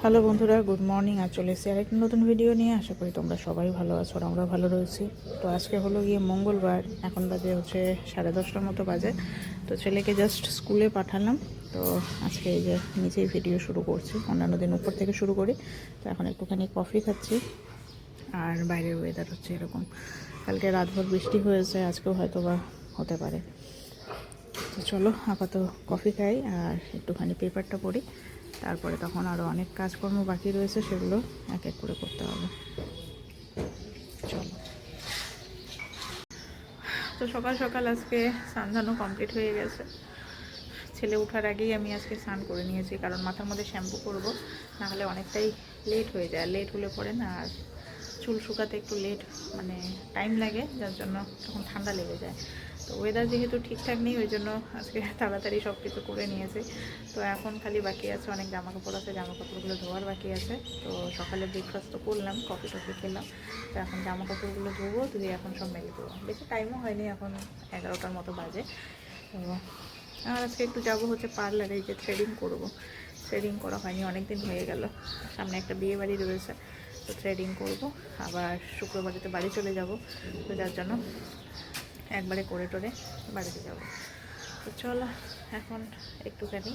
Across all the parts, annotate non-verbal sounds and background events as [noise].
Hello বন্ধুরা, good morning. আর চলে এসেছি আরেকটি নতুন ভিডিও নিয়ে। আশা করি তোমরা সবাই ভালো আছো আর আমরা ভালো রয়েছি। তো আজকে হলো গিয়ে মঙ্গলবার, এখন বাজে হচ্ছে সাড়ে দশটার মতো বাজে। তো ছেলেকে জাস্ট স্কুলে পাঠালাম। তো আজকে এই যে নিচেই ভিডিও শুরু করছি, অন্যান্য দিন উপর থেকে শুরু করি। তো এখন একটুখানি কফি খাচ্ছি। আর বাইরের ওয়েদার হচ্ছে এরকম। কালকে রাতভর বৃষ্টি হয়েছে, আজকেও হয়তো বা হতে পারে। তো চলো, আপাতত কফি খাই আর একটুখানি পেপারটা পড়ি। তারপরে তখন আরও অনেক কাজকর্ম বাকি রয়েছে, সেগুলো এক এক করে করতে হবে। চলো। তো সকাল সকাল আজকে স্নান কমপ্লিট হয়ে গেছে। ছেলে ওঠার আগেই আমি আজকে স্নান করে নিয়েছি, কারণ মাথার মধ্যে শ্যাম্পু করব, নাহলে অনেকটাই লেট হয়ে যায়। লেট হলে পরে না, আর চুল শুকাতে একটু লেট মানে টাইম লাগে, যার জন্য তখন ঠান্ডা লেগে যায়। তো ওয়েদার যেহেতু ঠিকঠাক নেই ওই জন্য আজকে [laughs] তাড়াতাড়ি সব কিছু করে নিয়েছে। তো এখন খালি বাকি আছে, অনেক জামা কাপড় আছে জামা কাপড়গুলো ধোয়ার বাকি আছে। তো সকালে ব্রেকফাস্ট তো করলাম কফি টফি খেলাম। তো এখন জামা কাপড়গুলো ধোবো, ধুয়ে এখন সব মেলে দেবো। বেশি টাইমও হয়নি, এখন এগারোটার মতো বাজে। তো আর আজকে একটু যাব হচ্ছে পার্লারে যে থ্রেডিং করব। থ্রেডিং করা হয়নি অনেক দিন হয়ে গেল। সামনে একটা বিয়ে বাড়ি রয়েছে, তো থ্রেডিং করব। আবার শুক্রবারেতে বাড়ি চলে যাব, তো যার জন্য একবারে করে টোরে বাড়িতে যাব। তো চলো, এখন একটুখানি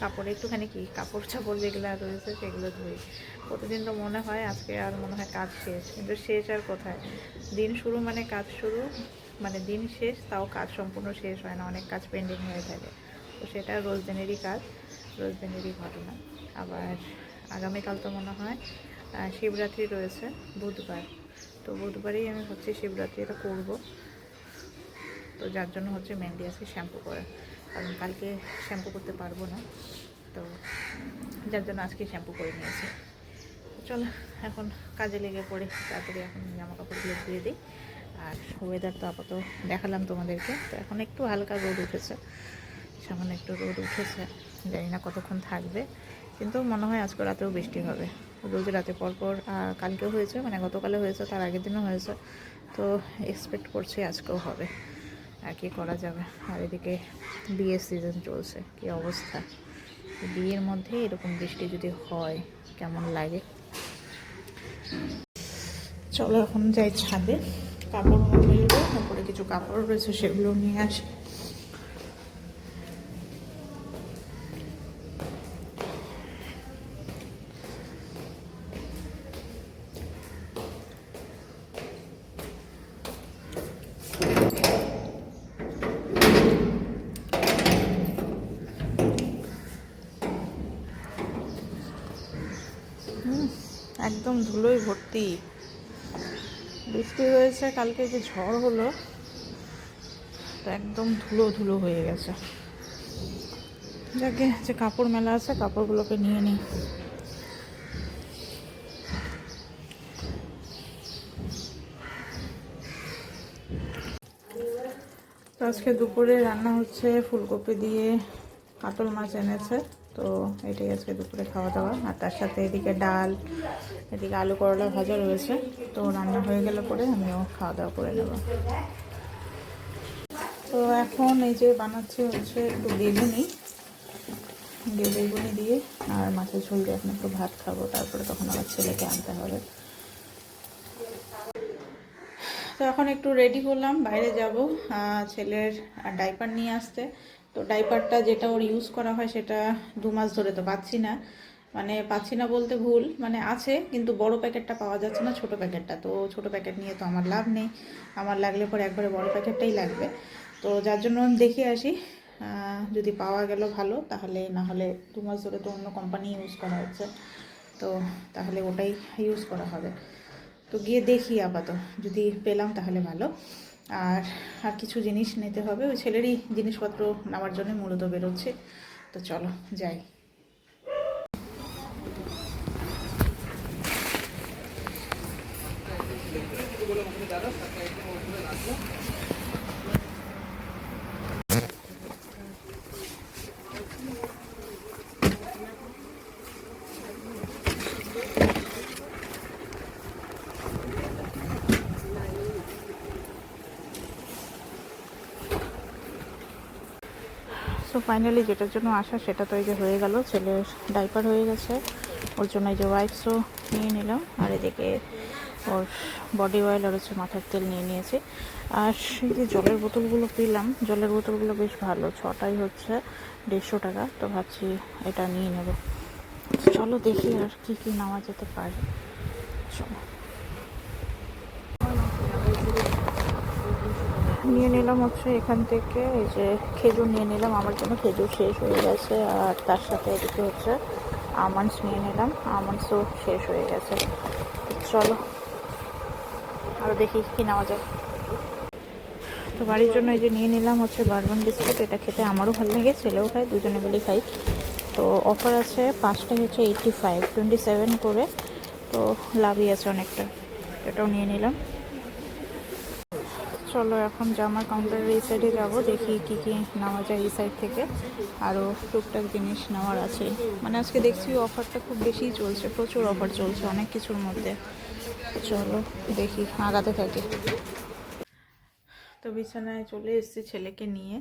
কাপড়, একটুখানি কি কাপড় চাপড় যেগুলো রয়েছে সেগুলো ধুই। প্রতিদিন তো মনে হয় আজকে আর মনে হয় কাজ শেষ, কিন্তু শেষ আর কোথায়? দিন শুরু মানে কাজ শুরু মানে দিন শেষ, তাও কাজ সম্পূর্ণ শেষ হয় না, অনেক কাজ পেন্ডিং হয়ে থাকে। তো সেটা রোজ দিনেরই কাজ, রোজ দিনেরই ঘটনা। আবার আগামীকাল তো মনে হয় শিবরাত্রি রয়েছে, বুধবার। তো বুধবারেই আমি হচ্ছে শিবরাত্রিটা করব। তো যার জন্য হচ্ছে মেহেন্দি আজকে শ্যাম্পু করা। কারণ কালকে শ্যাম্পু করতে পারব না। তো যার জন্য আজকে শ্যাম্পু করে নিয়েছি। চলো, এখন কাজে লেগে পড়ে, তাড়াতাড়ি এখন জামা কাপড়গুলো ধুয়ে দিই। আর ওয়েদার তো আপাতত দেখালাম তোমাদেরকে। তো এখন একটু হালকা রোদ উঠেছে। সামান্য একটু রোদ উঠেছে। জানি না কতক্ষণ থাকবে। কিন্তু মনে হয় আজকে রাতেও বৃষ্টি হবে। রোজ রাতে পরপর কালকেও হয়েছে মানে গতকালে হয়েছে, তার আগের দিনও হয়েছে। তো এক্সপেক্ট করছি আজকেও হবে। আর কি করা যাবে। আর এদিকে বিয়ের সিজন চলছে, কি অবস্থা? বিয়ের মধ্যে এরকম বৃষ্টি যদি হয়, কেমন লাগে? চলো এখন যাই ছাদে। কাপড় মেলবো তারপরে কিছু কাপড় রয়েছে সেগুলো নিয়ে আসি। ধুলোই ভর্তি। বৃষ্টি হয়েছে, কালকে যে ঝড় হলো, তো একদম ধুলো ধুলো হয়ে গেছে। যাকে যে কাপড় মেলা আছে, কাপড়গুলোকে নিয়ে নিই। আজকে দুপুরে রান্না হচ্ছে ফুলকপি দিয়ে কাতল মাছ এনেছে। তো এটাই আজকে দুপুরে খাওয়া দাওয়া আর তার সাথে এদিকে ডাল, এদিকে আলু করলা ভাজা রয়েছে। তো রান্না হয়ে গেলে পরে আমিও খাওয়া দাওয়া করে নেব। তো এখন এই যে বানাচ্ছি হচ্ছে একটু বেগুনি বেগুনি দিয়ে আর মাছের ঝোল দিয়ে এখন একটু ভাত খাব। তারপরে তখন আমার ছেলেকে আনতে হবে। তো এখন একটু রেডি করলাম। বাইরে যাব। ছেলের ডাইপার নিয়ে আসতে। তো ডাইপারটা যেটা ওর ইউজ করা হয় সেটা দু মাস ধরে তো পাচ্ছি না। মানে পাচ্ছি না বলতে ভুল মানে আছে, কিন্তু বড় প্যাকেটটা পাওয়া যাচ্ছে না ছোট প্যাকেটটা। তো ছোট প্যাকেট নিয়ে তো আমার লাভ নেই। আমার লাগলে পরে একবারে বড় প্যাকেটটাই লাগবে। তো যার জন্য আমি দেখে আসি যদি পাওয়া গেল ভালো, তাহলে না হলে দু মাস ধরে তো অন্য কোম্পানি ইউজ করা হচ্ছে। তো তাহলে ওটাই ইউজ করা হবে। তো গিয়ে দেখি আপাতত। যদি পেলাম তাহলে ভালো। আর আর কিছু জিনিস নিতে হবে। ওই ছেলেরই জিনিসপত্র নেওয়ার জন্য মূলত বেরোচ্ছে। তো চলো, যাই। তো ফাইনালি যেটার জন্য আসা সেটা তো এই যে হয়ে গেল, ছেলের ডাইপার হয়ে গেছে। ওর জন্য এই যে ওয়াইপসও নিয়ে নিলাম। আর এদিকে ওর বডি অয়েল আর হচ্ছে মাথার তেল নিয়ে নিয়েছি। আর এই যে জলের বোতলগুলো পেলাম, জলের বোতলগুলো বেশ ভালো, ছটাই হচ্ছে দেড়শো টাকা। তো ভাবছি এটা নিয়ে নেব। চলো দেখি আর কি কি নেওয়া যেতে পারে। চলো। নিয়ে নিলাম হচ্ছে এখান থেকে, এই যে খেজুর নিয়ে নিলাম, আমার জন্য খেজুর শেষ হয়ে গেছে। আর তার সাথে এদিকে হচ্ছে আমন্ডস নিয়ে নিলাম আমন্ডসও শেষ হয়ে গেছে। চলো আরও দেখি কি নেওয়া যায়। তো বাড়ির জন্য এই যে নিয়ে নিলাম হচ্ছে বারবান বিস্কুট এটা খেতে আমারও ভালো লাগে, ছেলেও খায়, দুজনে মিলে খাই। তো অফার আছে পাঁচটা হচ্ছে এইটটি ফাইভ টোয়েন্টি সেভেন করে। তো লাভই আছে অনেকটা, এটাও নিয়ে নিলাম। চলো এখন জামার কাউন্টারের এই সাইডে যাব, দেখি কি কি নেওয়া যায় এই সাইড থেকে। আরও টুকটাক জিনিস নেওয়ার আছে। মানে আজকে দেখছি অফারটা খুব বেশিই চলছে, প্রচুর অফার চলছে অনেক কিছুর মধ্যে। চলো দেখি, আগাতে থাকি। তো বিছানায় চলে এসেছি ছেলেকে নিয়ে।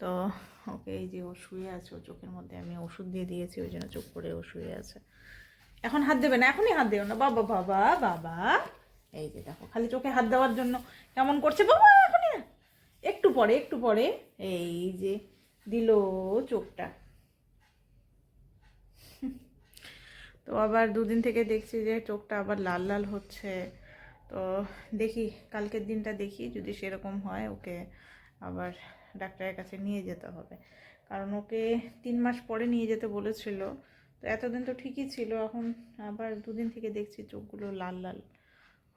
তো ওকে এই যে ও শুয়ে আছে ও চোখের মধ্যে আমি ওষুধ দিয়ে দিয়েছি, ওই জন্য চোখ করে ও শুয়ে আছে। এখন হাত দেবে না, এখনই হাত দেবে না। বাবা বাবা বাবা। এই যে দেখো। খালি চোখে হাত দেওয়ার জন্য। কেমন করছে বাবা এখনই? না একটু পরে একটু পরে। এই যে দিল চোখটা। তো আবার দুদিন থেকে দেখছি যে চোখটা আবার লাল লাল হচ্ছে। তো দেখি, কালকের দিনটা দেখি, যদি সেরকম হয় ওকে আবার ডাক্তারের কাছে নিয়ে যেতে হবে। কারণ ওকে তিন মাস পরে নিয়ে যেতে বলেছিল। তো এতদিন তো ঠিকই ছিল, এখন আবার দুদিন থেকে দেখছি চোখগুলো লাল লাল।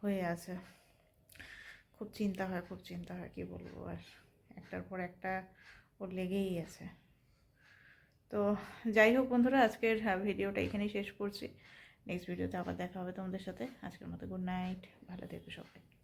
হয়ে আছে। খুব চিন্তা হয়, খুব চিন্তা হয়, কি বলব আর। একটার পর একটা ওর লেগেই আছে। তো যাই হোক বন্ধুরা, আজকের ভিডিওটা এখানেই শেষ করছি। নেক্সট ভিডিওতে আবার দেখা হবে তোমাদের সাথে। আজকের মতো গুড নাইট ভালো থেকো সবাই।